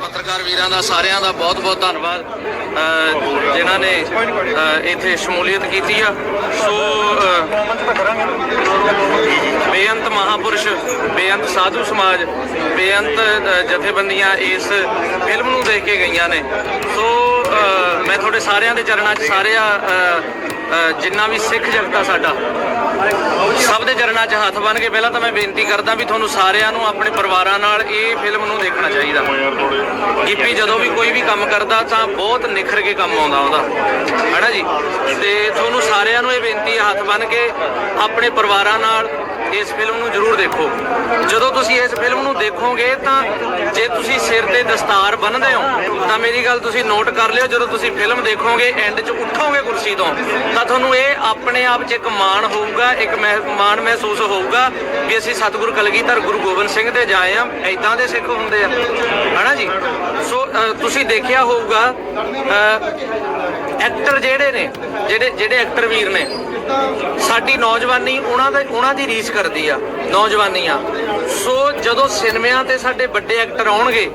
ਪੱਤਰਕਾਰ ਵੀਰਾਂ ਦਾ, ਸਾਰਿਆਂ ਦਾ ਬਹੁਤ-ਬਹੁਤ ਧੰਨਵਾਦ। ਜਿਨ੍ਹਾਂ ਨੇ ਇੱਥੇ ਸ਼ਮੂਲੀਅਤ ਕੀਤੀ ਆ। ਸੋ ਬੇਅੰਤ ਮਹਾਪੁਰਸ਼, ਬੇਅੰਤ ਸਾਧੂ ਸਮਾਜ, ਬੇਅੰਤ ਜਥੇਬੰਦੀਆਂ ਇਸ ਫਿਲਮ ਨੂੰ ਦੇਖ ਕੇ ਗਈਆਂ ਨੇ। ਸੋ ਮੈਂ ਤੁਹਾਡੇ ਸਾਰਿਆਂ ਦੇ ਚਰਨਾਂ 'ਚ ਸਾਰਿਆਂ ਜਿੰਨਾ ਵੀ ਸਿੱਖ ਜਗਤ ਆ ਸਾਡਾ, ਸਭ ਦੇ ਚਰਨਾਂ 'ਚ ਹੱਥ ਬੰਨ ਕੇ ਪਹਿਲਾਂ ਤਾਂ ਮੈਂ ਬੇਨਤੀ ਕਰਦਾ ਵੀ ਤੁਹਾਨੂੰ ਸਾਰਿਆਂ ਨੂੰ ਆਪਣੇ ਪਰਿਵਾਰਾਂ ਨਾਲ ਇਹ ਫਿਲਮ ਨੂੰ ਦੇਖਣਾ ਚਾਹੀਦਾ। ਗਿੱਪੀ ਜਦੋਂ ਵੀ ਕੋਈ ਵੀ ਕੰਮ ਕਰਦਾ ਤਾਂ ਬਹੁਤ ਨਿਖਰ ਕੇ ਕੰਮ ਆਉਂਦਾ ਉਹਦਾ। ਹੈਨਾ ਜੀ? ਤੇ ਤੁਹਾਨੂੰ ਸਾਰਿਆਂ ਨੂੰ ਇਹ ਬੇਨਤੀ ਹੈ ਹੱਥ ਬੰਨ ਕੇ ਆਪਣੇ ਪਰਿਵਾਰਾਂ ਨਾਲ ਇਸ ਫਿਲਮ ਨੂੰ ਜ਼ਰੂਰ ਦੇਖੋ। ਜਦੋਂ ਤੁਸੀਂ ਇਸ ਫਿਲਮ ਨੂੰ ਦੇਖੋਗੇ ਤਾਂ ਜੇ ਤੁਸੀਂ ਸਿਰ ਤੇ ਦਸਤਾਰ ਬੰਨ੍ਹਦੇ ਹੋ, ਤਾਂ ਮੇਰੀ ਗੱਲ ਤੁਸੀਂ ਨੋਟ ਕਰ ਲਿਓ। ਜਦੋਂ ਤੁਸੀਂ ਫਿਲਮ ਦੇਖੋਗੇ ਐਂਡ 'ਚ ਉੱਠੋਗੇ ਕੁਰਸੀ ਤੋਂ, ਤਾਂ ਤੁਹਾਨੂੰ ਇਹ ਆਪਣੇ ਆਪ 'ਚ ਇੱਕ ਮਾਣ ਹੋਊਗਾ, ਇੱਕ ਮਹਿ- ਮਾਣ ਮਹਿਸੂਸ ਹੋਊਗਾ ਵੀ ਅਸੀਂ ਸਤਿਗੁਰੂ ਕਲਗੀਧਰ ਗੁਰੂ ਗੋਬਿੰਦ ਸਿੰਘ ਦੇ ਜਾਏ ਆ ਐਦਾਂ ਦੇ ਸਿੱਖ ਹੁੰਦੇ ਆ। ਹਨਾ ਜੀ? ਸੋ ਤੁਸੀਂ ਦੇਖਿਆ ਹੋਊਗਾ ਐਕਟਰ ਜਿਹੜੇ ਨੇ, ਜਿਹੜੇ ਜਿਹੜੇ ਐਕਟਰ ਵੀਰ ਨੇ, ਸਾਡੀ ਨੌਜਵਾਨੀ ਉਹਨਾਂ ਦਾ, ਉਹਨਾਂ ਦੀ ਰੀਸ ਕਰਦੀ ਆ, ਨੌਜਵਾਨੀਆਂ। ਸੋ ਜਦੋਂ ਸਿਨੇਮਿਆਂ ਤੇ ਸਾਡੇ ਵੱਡੇ ਐਕਟਰ ਆਉਣਗੇ,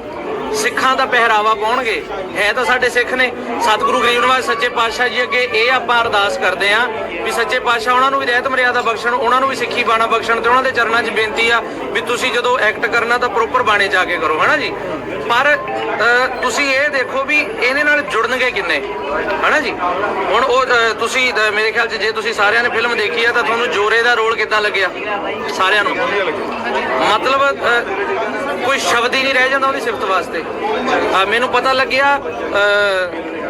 ਸਿੱਖਾਂ ਦਾ ਪਹਿਰਾਵਾ ਪਾਉਣਗੇ, ਹੈ ਤਾਂ ਸਾਡੇ ਸਿੱਖ ਨੇ। ਸਤਿਗੁਰੂ ਗਰੀਬ ਨਿਵਾਜ ਸੱਚੇ ਪਾਤਸ਼ਾਹ ਜੀ ਅੱਗੇ ਇਹ ਆਪਾਂ ਅਰਦਾਸ ਕਰਦੇ ਆਂ ਵੀ ਸੱਚੇ ਪਾਤਸ਼ਾਹ ਉਹਨਾਂ ਨੂੰ ਵੀ ਰਹਿਤ ਮਰਿਆਦਾ ਬਖਸ਼ਣ, ਉਹਨਾਂ ਨੂੰ ਵੀ ਸਿੱਖੀ ਬਾਣਾ ਬਖਸ਼ਣ ਤੇ ਉਹਨਾਂ ਦੇ ਚਰਨਾਂ 'ਚ ਬੇਨਤੀ ਆ ਵੀ ਤੁਸੀਂ ਜਦੋਂ ਐਕਟ ਕਰਨਾ ਤਾਂ ਪ੍ਰੋਪਰ ਬਾਣੇ ਜਾ ਕੇ ਕਰੋ, ਹਨਾ ਜੀ? ਪਰ ਤੁਸੀਂ ਇਹ ਦੇਖੋ ਵੀ ਇਹਦੇ ਨਾਲ ਜੁੜਨਗੇ ਕਿੰਨੇ? ਹਨਾ ਜੀ? ਹੁਣ ਉਹ ਤੁਸੀਂ ਮੇਰੇ ਖਿਆਲ 'ਚ ਜੇ ਤੁਸੀਂ ਸਾਰਿਆਂ ਨੇ ਫਿਲਮ ਦੇਖੀ ਆ ਤਾਂ ਤੁਹਾਨੂੰ ਜੋਰੇ ਦਾ ਰੋਲ ਕਿੱਦਾਂ ਲੱਗਿਆ? ਸਾਰਿਆਂ ਨੂੰ? ਮਤਲਬ ਕੋਈ ਸ਼ਬਦ ਹੀ ਨਹੀਂ ਰਹਿ ਜਾਂਦਾ ਉਹਦੀ ਸਿਫਤ ਵਾਸਤੇ। ਮੈਨੂੰ ਪਤਾ ਲੱਗਿਆ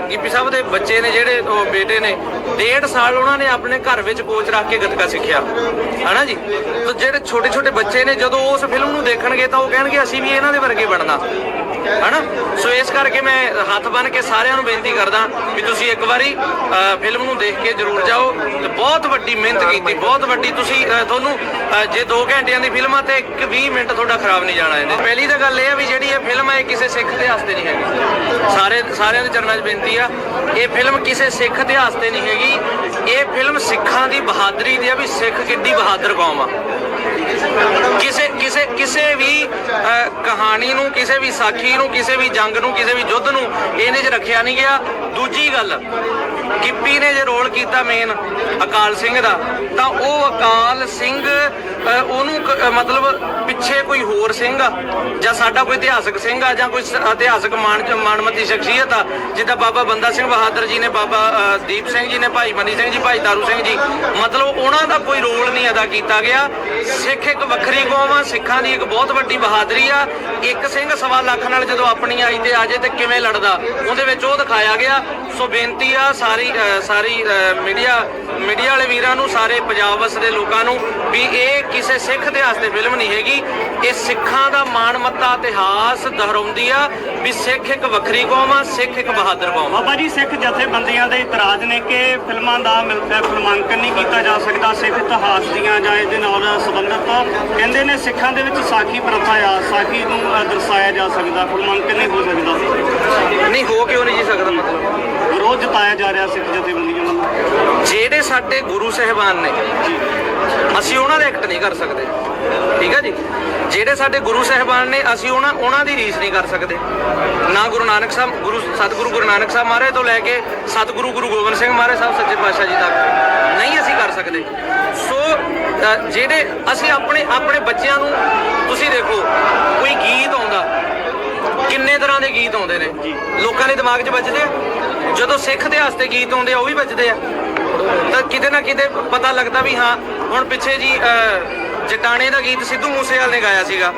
ਗਿੱਪੀ ਸਾਹਿਬ ਦੇ ਬੱਚੇ ਨੇ ਜਿਹੜੇ ਉਹ ਬੇਟੇ ਨੇ ਡੇਢ ਸਾਲ ਉਹਨਾਂ ਨੇ ਆਪਣੇ ਘਰ ਵਿੱਚ ਕੋਚ ਰੱਖ ਕੇ ਗੱਤਕਾ ਸਿੱਖਿਆ। ਹਨਾ ਜੀ? ਤੇ ਜਿਹੜੇ ਛੋਟੇ ਛੋਟੇ ਬੱਚੇ ਨੇ ਜਦੋਂ ਉਸ ਫਿਲਮ ਨੂੰ ਦੇਖਣਗੇ ਤਾਂ ਉਹ ਕਹਿਣਗੇ ਅਸੀਂ ਵੀ ਇਹਨਾਂ ਦੇ ਵਰਗੇ ਬਣਨਾ। ਹਨਾ? ਸੋ ਇਸ ਕਰਕੇ ਮੈਂ ਹੱਥ ਬੰਨ ਕੇ ਸਾਰਿਆਂ ਨੂੰ ਬੇਨਤੀ ਕਰਦਾ ਵੀ ਤੁਸੀਂ ਇੱਕ ਵਾਰੀ ਫਿਲਮ ਨੂੰ ਦੇਖ ਕੇ ਜ਼ਰੂਰ ਜਾਓ। ਤੇ ਬਹੁਤ ਵੱਡੀ ਮਿਹਨਤ ਕੀਤੀ ਬਹੁਤ ਵੱਡੀ ਤੁਸੀਂ ਤੁਹਾਨੂੰ ਜੇ 2 ਘੰਟਿਆਂ ਦੀ ਫਿਲਮ ਆ ਤੇ ਇੱਕ 20 ਮਿੰਟ ਤੁਹਾਡਾ ਖਰਾਬ ਨਹੀਂ ਜਾਣਾ ਇਹਦੇ ਪਹਿਲੀ ਤਾਂ ਗੱਲ ਇਹ ਆ ਵੀ ਜਿਹੜੀ ਇਹ ਫਿਲਮ ਹੈ ਇਹ ਕਿਸੇ ਸਿੱਖ ਇਤਿਹਾਸ ਤੇ ਨਹੀਂ ਹੈਗੀ। ਸਾਰੇ ਸਾਰਿਆਂ ਦੇ ਚਰਨਾਂ 'ਚ ਬੇਨਤੀ ਆ ਇਹ ਫਿਲਮ ਕਿਸੇ ਸਿੱਖ ਇਤਿਹਾਸ ਤੇ ਨਹੀਂ ਹੈਗੀ। ਇਹ ਫਿਲਮ ਸਿੱਖਾਂ ਦੀ ਬਹਾਦਰੀ ਦੀ ਆ ਵੀ ਸਿੱਖ ਕਿੱਡੀ ਬਹਾਦਰ ਕੌਮ ਆ। ਕਿਸੇ ਕਿਸੇ ਕਿਸੇ ਵੀ ਕਹਾਣੀ ਨੂੰ, ਕਿਸੇ ਵੀ ਸਾਖੀ ਨੂੰ, ਕਿਸੇ ਵੀ ਜੰਗ ਨੂੰ, ਕਿਸੇ ਵੀ ਯੁੱਧ ਨੂੰ ਇਹਨੇ 'ਚ ਰੱਖਿਆ ਨਹੀਂ ਗਿਆ। ਦੂਜੀ ਗੱਲ, ਗਿੱਪੀ ਨੇ ਜੇ ਰੋਲ ਕੀਤਾ ਮੇਨ ਅਕਾਲ ਸਿੰਘ ਦਾ, ਤਾਂ ਉਹ ਅਕਾਲ ਸਿੰਘ ਉਹਨੂੰ ਕ- ਮਤਲਬ ਪਿੱਛੇ ਕੋਈ ਹੋਰ ਸਿੰਘ ਆ, ਜਾਂ ਸਾਡਾ ਕੋਈ ਇਤਿਹਾਸਕ ਸਿੰਘ ਆ, ਜਾਂ ਕੋਈ ਇਤਿਹਾਸਕ ਮਾਣ, ਮਾਣਮੱਤੀ ਸ਼ਖਸੀਅਤ ਆ, ਜਿੱਦਾਂ ਬਾਬਾ ਬੰਦਾ ਸਿੰਘ ਬਹਾਦਰ ਜੀ ਨੇ, ਬਾਬਾ ਦੀਪ ਸਿੰਘ ਜੀ ਨੇ, ਭਾਈ ਮਨੀ ਸਿੰਘ ਜੀ, ਭਾਈ ਤਾਰੂ ਸਿੰਘ ਜੀ, ਮਤਲਬ ਉਹਨਾਂ ਦਾ ਕੋਈ ਰੋਲ ਨਹੀਂ ਅਦਾ ਕੀਤਾ ਗਿਆ। ਸਿੱਖ ਇੱਕ ਵੱਖਰੀ ਕੌਮ ਆ, ਸਿੱਖਾਂ ਦੀ ਇੱਕ ਬਹੁਤ ਵੱਡੀ ਬਹਾਦਰੀ ਆ। ਇੱਕ ਸਿੰਘ ਸਵਾ ਲੱਖ ਨਾਲ ਜਦੋਂ ਆਪਣੀ ਆਈ ਤੇ ਆਜੇ ਤੇ ਕਿਵੇਂ ਲੜਦਾ, ਉਹਦੇ ਵਿੱਚ ਉਹ ਦਿਖਾਇਆ ਗਿਆ। ਸੋ ਬੇਨਤੀ ਆ ਸਾਰੀ ਸਾਰੀ ਮੀਡੀਆ ਮੀਡੀਆ ਵਾਲੇ ਵੀਰਾਂ ਨੂੰ ਸਾਰੇ ਪੰਜਾਬ ਵਸਦੇ ਲੋਕਾਂ ਨੂੰ ਵੀ ਇਹ ਕਿਸੇ ਸਿੱਖ ਇਤਿਹਾਸ ਤੇ ਫਿਲਮ ਨਹੀਂ ਹੈਗੀ। ਇਹ ਸਿੱਖਾਂ ਦਾ ਮਾਣਮੱਤਾ ਇਤਿਹਾਸ ਦੁਹਰਾਉਂਦੀ ਆ ਵੀ ਸਿੱਖ ਇੱਕ ਵੱਖਰੀ ਕੌਮ ਆ ਸਿੱਖ ਇੱਕ ਬਹਾਦਰ ਕੌਮ ਆ। ਬਾਬਾ ਜੀ ਸਿੱਖ ਜਥੇਬੰਦੀਆਂ ਦੇ ਇਤਰਾਜ਼ ਨੇ ਕਿ ਫਿਲਮਾਂ ਦਾ ਮਿਲ- ਅਹ ਫਿਲਮਾਂਕਨ ਨਹੀਂ ਕੀਤਾ ਜਾ ਸਕਦਾ ਸਿੱਖ ਇਤਿਹਾਸ ਦੀਆਂ ਜਾਂ ਇਹਦੇ ਨਾਲ ਸੰਬੰਧਿਤ ਕਹਿੰਦੇ ਨੇ ਸਿੱਖਾਂ ਦੇ ਵਿੱਚ ਸਾਖੀ ਪ੍ਰਥਾ ਆ ਸਾਖੀ ਨੂੰ ਦਰਸਾਇਆ ਜਾ ਸਕਦਾ ਫਿਲਮਾਂਕਨ ਨਹੀਂ ਹੋ ਸਕਦਾ। ਨਹੀਂ ਹੋ ਕਿਉਂ ਨਹੀਂ ਜੀ ਸਕਦਾ ਮਤਲਬ? ਵਿਰੋਧ ਜਤਾਇਆ ਜਾ ਰਿਹਾ ਸਿੱਖ ਜਥੇਬੰਦੀਆਂ ਵੱਲੋਂ? ਜਿਹੜੇ ਸਾਡੇ ਗੁਰੂ ਸਾਹਿਬਾਨ ਨੇ, ਅਸੀਂ ਉਹਨਾਂ ਦਾ ਐਕਟ ਨਹੀਂ ਕਰ ਸਕਦੇ। ਠੀਕ ਹੈ ਜੀ? ਜਿਹੜੇ ਸਾਡੇ ਗੁਰੂ ਸਾਹਿਬਾਨ ਨੇ, ਅਸੀਂ ਉਹਨਾਂ ਉਹਨਾਂ ਦੀ ਰੀਸ ਨਹੀਂ ਕਰ ਸਕਦੇ। ਨਾ ਗੁਰੂ ਨਾਨਕ ਸਾਹਿਬ, ਗੁਰੂ, ਸਤਿਗੁਰੂ ਗੁਰੂ ਨਾਨਕ ਸਾਹਿਬ ਮਹਾਰਾਜ ਤੋਂ ਲੈ ਕੇ ਸਤਿਗੁਰੂ ਗੁਰੂ ਗੋਬਿੰਦ ਸਿੰਘ ਮਹਾਰਾਜ ਸਾਹਿਬ, ਸੱਚੇ ਪਾਤਸ਼ਾਹ ਜੀ ਤੱਕ ਨਹੀਂ ਅਸੀਂ ਕਰ ਸਕਦੇ। ਸੋ ਜਿਹੜੇ, ਅਸੀਂ ਆਪਣੇ ਆਪਣੇ ਬੱਚਿਆਂ ਨੂੰ, ਤੁਸੀਂ ਦੇਖੋ, ਕੋਈ ਗੀਤ ਆਉਂਦਾ ਕਿੰਨੇ ਤਰ੍ਹਾਂ ਦੇ ਗੀਤ ਆਉਂਦੇ ਨੇ? ਲੋਕਾਂ ਦੇ ਦਿਮਾਗ 'ਚ ਵੱਜਦੇ ਆ? ਜਦੋਂ ਸਿੱਖ ਇਤਿਹਾਸ ਤੇ ਗੀਤ ਆਉਂਦੇ ਆ ਉਹ ਵੀ ਵੱਜਦੇ ਆ। ਤਾਂ ਕਿਤੇ ਨਾ ਕਿਤੇ ਪਤਾ ਲੱਗਦਾ ਵੀ ਹਾਂ ਹੁਣ ਪਿੱਛੇ ਜੀ ਜਟਾਣੇ ਦਾ ਗੀਤ ਸਿੱਧੂ ਮੂਸੇਵਾਲ ਨੇ ਗਾਇਆ ਸੀਗਾ।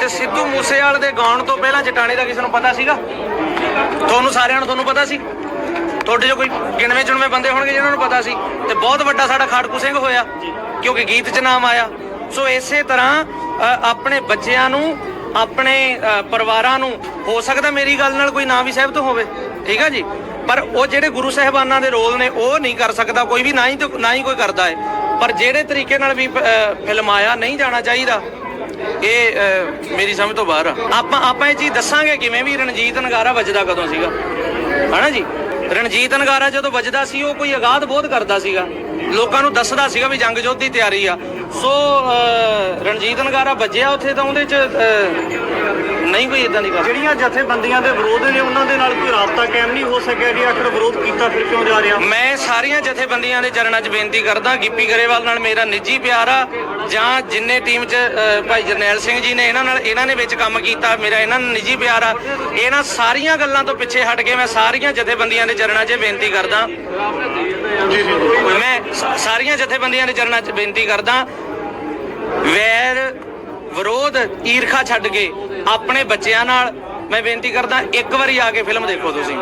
ਤੇ ਸਿੱਧੂ ਮੂਸੇਵਾਲ ਦੇ ਗਾਉਣ ਤੋਂ ਪਹਿਲਾਂ ਜਟਾਣੇ ਦਾ ਕਿਸੇ ਨੂੰ ਪਤਾ ਸੀਗਾ? ਤੁਹਾਨੂੰ ਸਾਰਿਆਂ ਨੂੰ ਤੁਹਾਨੂੰ ਪਤਾ ਸੀ? ਤੁਹਾਡੇ ਜੋ ਕੋਈ ਗਿਣਵੇਂ ਚੁਣਵੇਂ ਬੰਦੇ ਹੋਣਗੇ ਜਿਨ੍ਹਾਂ ਨੂੰ ਪਤਾ ਸੀ? ਤੇ ਬਹੁਤ ਵੱਡਾ ਸਾਡਾ ਖਾੜਕੂ ਸਿੰਘ ਹੋਇਆ ਕਿਉਂਕਿ ਗੀਤ 'ਚ ਨਾਮ ਆਇਆ। ਸੋ ਇਸੇ ਤਰ੍ਹਾਂ ਆਪਣੇ ਬੱਚਿਆਂ ਨੂੰ ਆਪਣੇ ਪਰਿਵਾਰਾਂ ਨੂੰ ਹੋ ਸਕਦਾ ਮੇਰੀ ਗੱਲ ਨਾਲ ਕੋਈ ਨਾ ਵੀ ਸਹਿਮਤ ਹੋਵੇ। ਠੀਕ ਆ ਜੀ? ਪਰ ਉਹ ਜਿਹੜੇ ਗੁਰੂ ਸਾਹਿਬਾਨਾਂ ਦੇ ਰੋਲ ਨੇ, ਉਹ ਨਹੀਂ ਕਰ ਸਕਦਾ। ਕੋਈ ਵੀ ਨਾ ਹੀ ਤੇ ਨਾ ਹੀ ਕੋਈ ਕਰਦਾ ਹੈ ਪਰ ਜਿਹੜੇ ਤਰੀਕੇ ਨਾਲ ਵੀ ਫਿਲਮਾਇਆ ਨਹੀਂ ਜਾਣਾ ਚਾਹੀਦਾ, ਇਹ ਮੇਰੀ ਸਮਝ ਤੋਂ ਬਾਹਰ ਆ। ਆਪਾਂ ਆਪਾਂ ਇਹ ਚੀਜ਼ ਦੱਸਾਂਗੇ ਕਿਵੇਂ ਵੀ ਰਣਜੀਤ ਨਗਾਰਾ ਵੱਜਦਾ ਕਦੋਂ ਸੀਗਾ। ਹਨਾ ਜੀ? ਰਣਜੀਤ ਨਗਾਰਾ ਜਦੋਂ ਵੱਜਦਾ ਸੀ, ਉਹ ਕੋਈ ਆਗਾਧ ਬੋਧ ਕਰਦਾ ਸੀਗਾ। ਲੋਕਾਂ ਨੂੰ ਦੱਸਦਾ ਸੀਗਾ ਵੀ ਜੰਗ ਯੁੱਧ ਦੀ ਤਿਆਰੀ ਆ। ਸੋ ਰਣਜੀਤ ਨਗਾਰਾ ਵੱਜਿਆ ਉੱਥੇ ਤਾਂ ਉਹਦੇ ਚ ਨਹੀਂ ਕੋਈ ਇਦਾਂ ਦੀ ਗੱਲ। ਜਿਹੜੀਆਂ ਜਥੇਬੰਦੀਆਂ ਦੇ ਵਿਰੋਧ ਨੇ ਉਹਨਾਂ ਦੇ ਨਾਲ ਕੋਈ ਰਾਬਤਾ ਕਾਇਮ ਨਹੀਂ ਹੋ ਸਕਿਆ ਜੀ? ਆਖਰ ਵਿਰੋਧ ਕੀਤਾ ਫਿਰ ਕਿਉਂ ਜਾ ਰਿਹਾ? ਮੈਂ ਸਾਰੀਆਂ ਜਥੇਬੰਦੀਆਂ ਦੇ ਚਰਨਾਂ 'ਚ ਬੇਨਤੀ ਕਰਦਾ ਗਿੱਪੀ ਗਰੇਵਾਲ ਨਾਲ ਮੇਰਾ ਨਿੱਜੀ ਪਿਆਰ ਆ ਜਾਂ ਜਿੰਨੇ ਟੀਮ 'ਚ ਭਾਈ ਜਰਨੈਲ ਸਿੰਘ ਜੀ ਨੇ ਇਹਨਾਂ ਨਾਲ ਇਹਨਾਂ ਨੇ ਵਿੱਚ ਕੰਮ ਕੀਤਾ ਮੇਰਾ ਇਹਨਾਂ ਨਾਲ ਨਿੱਜੀ ਪਿਆਰ ਆ। ਇਹਨਾਂ ਸਾਰੀਆਂ ਗੱਲਾਂ ਤੋਂ ਪਿੱਛੇ ਹਟ ਕੇ ਮੈਂ ਸਾਰੀਆਂ ਜਥੇਬੰਦੀਆਂ ਦੇ ਚਰਨਾਂ 'ਚ ਬੇਨਤੀ ਕਰਦਾ। ਮੈਂ ਸਾਰੀਆਂ ਜਥੇਬੰਦੀਆਂ ਦੇ ਚਰਨਾਂ 'ਚ ਬੇਨਤੀ ਕਰਦਾ ਵੈਰ ਵਿਰੋਧ ਈਰਖਾ ਛੱਡ ਕੇ ਆਪਣੇ ਬੱਚਿਆਂ ਨਾਲ ਮੈਂ ਬੇਨਤੀ ਕਰਦਾ, ਇੱਕ ਵਾਰੀ ਆ ਕੇ ਫਿਲਮ ਦੇਖੋ ਤੁਸੀਂ।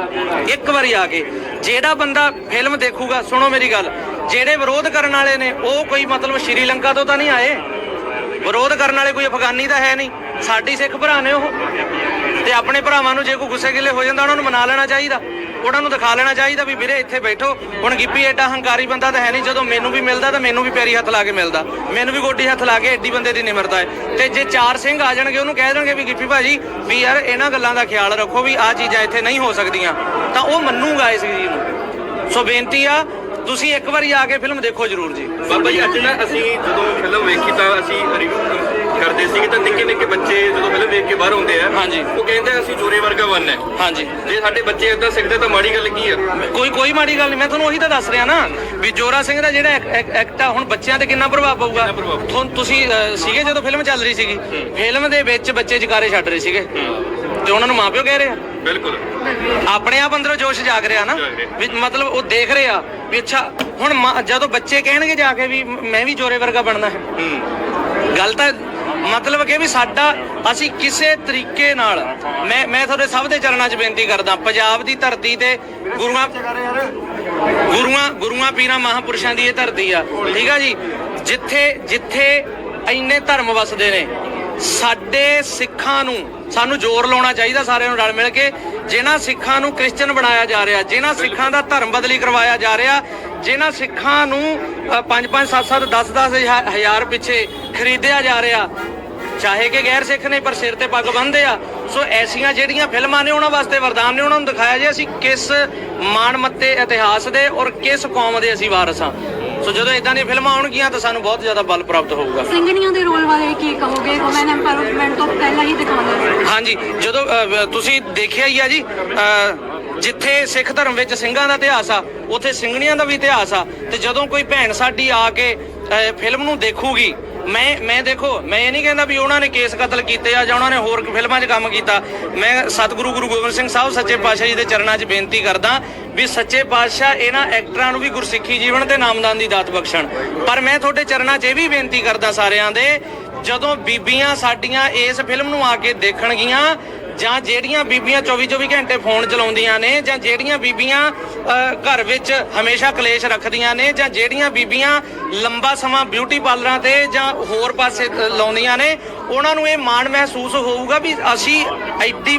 ਇੱਕ ਵਾਰੀ ਆ ਕੇ। ਜਿਹੜਾ ਬੰਦਾ ਫਿਲਮ ਦੇਖੂਗਾ, ਸੁਣੋ ਮੇਰੀ ਗੱਲ। ਜਿਹੜੇ ਵਿਰੋਧ ਕਰਨ ਵਾਲੇ ਨੇ, ਉਹ ਕੋਈ ਮਤਲਬ ਸ਼੍ਰੀਲੰਕਾ ਤੋਂ ਤਾਂ ਨਹੀਂ ਆਏ? ਵਿਰੋਧ ਕਰਨ ਵਾਲੇ ਕੋਈ ਅਫਗਾਨੀ ਤਾਂ ਹੈ ਨਹੀਂ? ਸਾਡੀ ਸਿੱਖ ਭਰਾ ਨੇ ਉਹ। ਤੇ ਆਪਣੇ ਭਰਾਵਾਂ ਨੂੰ ਜੇ ਕੋਈ ਗੁੱਸੇ ਗਿਲੇ ਹੋ ਜਾਂਦਾ, ਉਹਨਾਂ ਨੂੰ ਮਨਾ ਲੈਣਾ ਚਾਹੀਦਾ। ਉਹਨਾਂ ਨੂੰ ਦਿਖਾ ਲੈਣਾ ਚਾਹੀਦਾ ਵੀ ਵੀਰੇ ਇੱਥੇ ਬੈਠੋ। ਹੁਣ ਗਿੱਪੀ ਐਡਾ ਹੰਕਾਰੀ ਬੰਦਾ ਤਾਂ ਹੈ ਨਹੀਂ, ਜਦੋਂ ਮੈਨੂੰ ਵੀ ਮਿਲਦਾ ਤਾਂ ਮੈਨੂੰ ਵੀ ਪੈਰੀ ਹੱਥ ਲਾ ਕੇ ਮਿਲਦਾ। ਮੈਨੂੰ ਵੀ ਗੋਡੀ ਹੱਥ ਲਾ ਕੇ ਐਡੀ ਬੰਦੇ ਦੀ ਨਿਮਰਤਾ ਹੈ। ਤੇ ਜੇ ਚਾਰ ਸਿੰਘ ਆ ਜਾਣਗੇ, ਉਹਨੂੰ ਕਹਿ ਦੇਣਗੇ ਵੀ ਗਿੱਪੀ ਭਾਜੀ, ਵੀ ਯਾਰ ਇਹਨਾਂ ਗੱਲਾਂ ਦਾ ਖਿਆਲ ਰੱਖੋ ਵੀ ਆਹ ਚੀਜ਼ਾਂ ਇੱਥੇ ਨਹੀਂ ਹੋ ਸਕਦੀਆਂ। ਤਾਂ ਉਹ ਮੰਨੂਗਾ ਇਸ ਚੀਜ਼ ਨੂੰ। ਸੋ ਬੇਨਤੀ ਆ, ਤੁਸੀਂ ਇੱਕ ਵਾਰੀ ਆ ਕੇ ਫਿਲਮ ਦੇਖੋ ਜਰੂਰ ਜੀ। ਬਾਬਾ ਜੀ, ਅੱਜ ਨਾ ਅਸੀਂ ਜਦੋਂ ਫਿਲਮ ਵੇਖੀ ਤਾਂ ਅਸੀਂ ਰਿਵਿਊ ਸੀਗੇ ਤਾਂ ਨਿੱਕੇ ਨਿੱਕੇ ਬੱਚੇ ਜਦੋਂ ਫਿਲਮ ਵੇਖ ਕੇ ਬਾਹਰ ਆਉਂਦੇ ਆ ਹਾਂਜੀ। ਉਹ ਕਹਿੰਦੇ ਅਸੀਂ ਚੋਰੇ ਵਰਗਾ ਬਣਨਾ ਹੈ। ਹਾਂਜੀ। ਜੇ ਸਾਡੇ ਬੱਚੇ ਇਦਾਂ ਸਿੱਖਦੇ ਤਾਂ ਮਾੜੀ ਗੱਲ ਕੀ ਆ? ਕੋਈ ਕੋਈ ਮਾੜੀ ਗੱਲ ਨਹੀਂ। ਮੈਂ ਤੁਹਾਨੂੰ ਉਹੀ ਤਾਂ ਦੱਸ ਰਿਹਾ ਨਾ ਵੀ ਜੋਰਾ ਸਿੰਘ ਦਾ ਜਿਹੜਾ ਐਕ- ਐਕ- ਐਕਟ ਆ ਹੁਣ ਬੱਚਿਆਂ ਤੇ ਕਿੰਨਾ ਪ੍ਰਭਾਵ ਪਊਗਾ? ਪ੍ਰਭਾਵ? ਤੁਹਾਨੂੰ ਤੁਸੀਂ ਅਹ, ਸੀਗੇ ਜਦੋਂ ਫਿਲਮ ਚੱਲ ਰਹੀ ਸੀਗੀ? ਫਿਲਮ ਦੇ ਵਿੱਚ ਬੱਚੇ ਜਕਾਰੇ ਛੱਡ ਰਹੇ ਸੀਗੇ। ਤੇ ਉਹਨਾਂ ਨੂੰ ਮਾਪਿਓ ਕਹਿ ਰਹੇ ਆ? ਬਿਲਕੁਲ। ਆਪਣੇ ਆਪ ਅੰਦਰੋਂ ਜੋਸ਼ ਜਾਗ ਰਿਹਾ ਨਾ। ਜਾਗ ਰਿਹਾ। ਵੀ ਮਤਲਬ ਉਹ ਦੇਖ ਰਹੇ ਆ ਵੀ ਅੱਛਾ ਹੁਣ ਮਾਂ- ਜਦੋਂ ਬੱਚੇ ਕਹਿਣਗੇ ਜਾ ਕੇ ਵੀ ਮ- ਮੈਂ ਵੀ ਜੋਰੇ ਵਰਗਾ ਬਣਨਾ ਹੈ। ਹੂੰ। ਗੱਲ ਤਾਂ ਮਤਲਬ ਕਿ ਵੀ ਸਾਡਾ ਅਸੀਂ ਕਿਸੇ ਤਰੀਕੇ ਨਾਲ, ਮੈਂ ਮੈਂ ਤੁਹਾਡੇ ਸਭ ਦੇ ਚਰਨਾਂ 'ਚ ਬੇਨਤੀ ਕਰਦਾ, ਪੰਜਾਬ ਦੀ ਧਰਤੀ ਤੇ ਗੁਰੂਆਂ ਗੁਰੂਆਂ ਗੁਰੂਆਂ, ਪੀਰਾਂ, ਮਹਾਪੁਰਸ਼ਾਂ ਦੀ ਇਹ ਧਰਤੀ ਆ। ਠੀਕ ਆ ਜੀ? ਜਿੱਥੇ ਜਿੱਥੇ ਇੰਨੇ ਧਰਮ ਵਸਦੇ ਨੇ, ਸਾਡੇ ਸਿੱਖਾਂ ਨੂੰ ਸਾਨੂੰ ਜ਼ੋਰ ਲਾਉਣਾ ਚਾਹੀਦਾ ਸਾਰਿਆਂ ਨੂੰ ਰਲ ਮਿਲ ਕੇ, ਜਿਨ੍ਹਾਂ ਸਿੱਖਾਂ ਨੂੰ ਕ੍ਰਿਸਚੀਅਨ ਬਣਾਇਆ ਜਾ ਰਿਹਾ, ਜਿਨ੍ਹਾਂ ਸਿੱਖਾਂ ਦਾ ਧਰਮ ਬਦਲੀ ਕਰਵਾਇਆ ਜਾ ਰਿਹਾ, ਜਿਨ੍ਹਾਂ ਸਿੱਖਾਂ ਨੂੰ 5 5 7 7 10 10 ਹਜ਼ਾਰ ਪਿੱਛੇ ਖਰੀਦਿਆ ਜਾ ਰਿਹਾ ਚਾਹੇ ਕਿ ਗੈਰ ਸਿੱਖ ਨੇ ਪਰ ਸਿਰ ਤੇ ਪੱਗ ਬੰਨ੍ਹਦੇ ਆ। ਸੋ ਐਸੀਆਂ ਜਿਹੜੀਆਂ ਫਿਲਮਾਂ ਨੇ ਉਹਨਾਂ ਵਾਸਤੇ ਵਰਦਾਨ ਨੇ ਉਹਨਾਂ ਨੂੰ ਦਿਖਾਇਆ ਜੇ ਅਸੀਂ ਕਿਸ ਮਾਣਮੱਤੇ ਇਤਿਹਾਸ ਦੇ ਔਰ ਕਿਸ ਕੌਮ ਦੇ ਅਸੀਂ ਵਾਰਸ ਹਾਂ। ਸੋ ਜਦੋਂ ਇਦਾਂ ਦੀਆਂ ਫਿਲਮਾਂ ਆਉਣਗੀਆਂ ਤਾਂ ਸਾਨੂੰ ਬਹੁਤ ਜ਼ਿਆਦਾ ਬਲ ਪ੍ਰਾਪਤ ਹੋਊਗਾ। ਸਿੰਘਣੀਆਂ ਦੇ ਰੋਲ ਬਾਰੇ ਕੀ ਕਹੋਗੇ? ਵੂਮਨ ਐਮਪਾਵਰਮੈਂਟ ਤੋਂ ਪਹਿਲਾਂ ਹੀ ਦਿਖਾਉਂਦਾ ਹਾਂਜੀ ਜਦੋਂ ਤੁਸੀਂ ਦੇਖਿਆ ਹੀ ਆ ਜੀ ਜਿੱਥੇ ਸਿੱਖ ਧਰਮ ਵਿੱਚ ਸਿੰਘਾਂ ਦਾ ਇਤਿਹਾਸ ਆ ਉੱਥੇ ਸਿੰਘਣੀਆਂ ਦਾ ਵੀ ਇਤਿਹਾਸ ਆ ਤੇ ਜਦੋਂ ਕੋਈ ਭੈਣ ਸਾਡੀ ਆ ਕੇ ਫਿਲਮ ਨੂੰ ਦੇਖੂਗੀ ਮੈਂ ਮੈਂ ਦੇਖੋ, ਮੈਂ ਇਹ ਨਹੀਂ ਕਹਿੰਦਾ ਵੀ ਉਹਨਾਂ ਨੇ ਕੇਸ ਕਤਲ ਕੀਤੇ ਆ ਜਾਂ ਉਹਨਾਂ ਨੇ ਹੋਰ ਫਿਲਮਾਂ 'ਚ ਕੰਮ ਕੀਤਾ। ਮੈਂ ਸਤਿਗੁਰੂ ਗੁਰੂ ਗੋਬਿੰਦ ਸਿੰਘ ਸਾਹਿਬ ਸੱਚੇ ਪਾਤਸ਼ਾਹ ਜੀ ਦੇ ਚਰਨਾਂ 'ਚ ਬੇਨਤੀ ਕਰਦਾ ਵੀ ਸੱਚੇ ਪਾਤਸ਼ਾਹ ਇਹਨਾਂ ਐਕਟਰਾਂ ਨੂੰ ਵੀ ਗੁਰਸਿੱਖੀ ਜੀਵਨ ਤੇ ਨਾਮਦਾਨ ਦੀ ਦਾਤ ਬਖਸ਼ਣ। ਪਰ ਮੈਂ ਤੁਹਾਡੇ ਚਰਨਾਂ 'ਚ ਇਹ ਵੀ ਬੇਨਤੀ ਕਰਦਾ ਸਾਰਿਆਂ ਦੇ, ਜਦੋਂ ਬੀਬੀਆਂ ਸਾਡੀਆਂ ਇਸ ਫਿਲਮ ਨੂੰ ਆ ਕੇ ਦੇਖਣਗੀਆਂ ਜਾਂ ਜਿਹੜੀਆਂ ਬੀਬੀਆਂ 24 24 ਘੰਟੇ ਫੋਨ ਚਲਾਉਂਦੀਆਂ ਨੇ, ਜਾਂ ਜਿਹੜੀਆਂ ਬੀਬੀਆਂ ਘਰ ਵਿੱਚ ਹਮੇਸ਼ਾ ਕਲੇਸ਼ ਰੱਖਦੀਆਂ ਨੇ, ਜਾਂ ਜਿਹੜੀਆਂ ਬੀਬੀਆਂ ਲੰਬਾ ਸਮਾਂ ਬਿਊਟੀ ਪਾਰਲਰਾਂ ਤੇ ਜਾਂ ਹੋਰ ਪਾਸੇ ਲਾਉਂਦੀਆਂ ਨੇ, ਉਹਨਾਂ ਨੂੰ ਇਹ ਮਾਣ ਮਹਿਸੂਸ ਹੋਊਗਾ ਵੀ ਅਸੀਂ ਐਡੀ ਵੱਡੀ